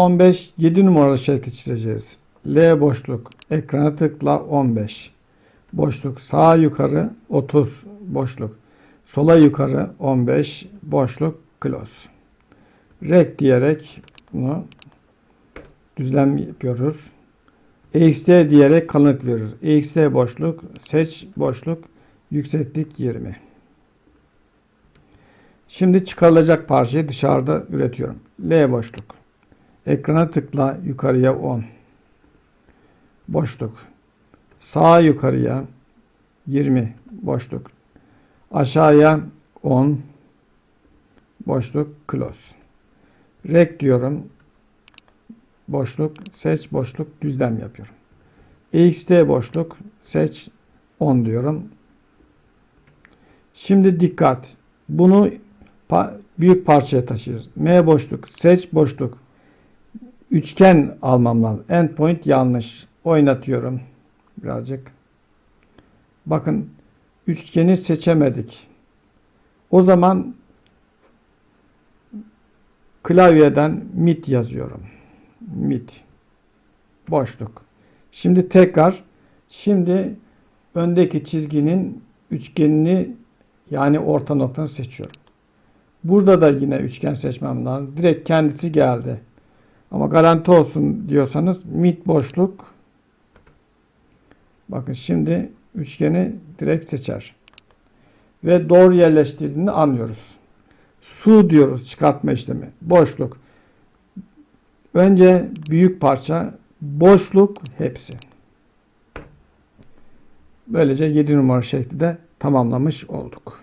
15 7 numaralı şekli çizeceğiz. L boşluk ekrana tıkla 15 boşluk sağa yukarı 30 boşluk sola yukarı 15 boşluk close. Rek diyerek bunu düzlem yapıyoruz. EXT diyerek kalınlık veriyoruz. EXT boşluk seç boşluk yükseklik 20. Şimdi çıkarılacak parçayı dışarıda üretiyorum. L boşluk. Ekrana tıkla yukarıya 10. Boşluk. Sağa yukarıya 20 boşluk. Aşağıya 10 boşluk close. Rek diyorum. Boşluk seç boşluk düzlem yapıyorum. EXT boşluk seç 10 diyorum. Şimdi dikkat. Bunu pa- büyük parçaya taşıyoruz. M boşluk seç boşluk. Üçgen almam lazım. Endpoint yanlış. Oynatıyorum. Birazcık. Bakın üçgeni seçemedik. O zaman klavyeden mit yazıyorum. Mit. Boşluk. Şimdi tekrar şimdi öndeki çizginin üçgenini yani orta noktanı seçiyorum. Burada da yine üçgen seçmem lazım. Direkt kendisi geldi. Ama garanti olsun diyorsanız mid boşluk bakın şimdi üçgeni direkt seçer. Ve doğru yerleştirdiğini anlıyoruz. Su diyoruz çıkartma işlemi. Boşluk. Önce büyük parça boşluk hepsi. Böylece 7 numara şekli de tamamlamış olduk.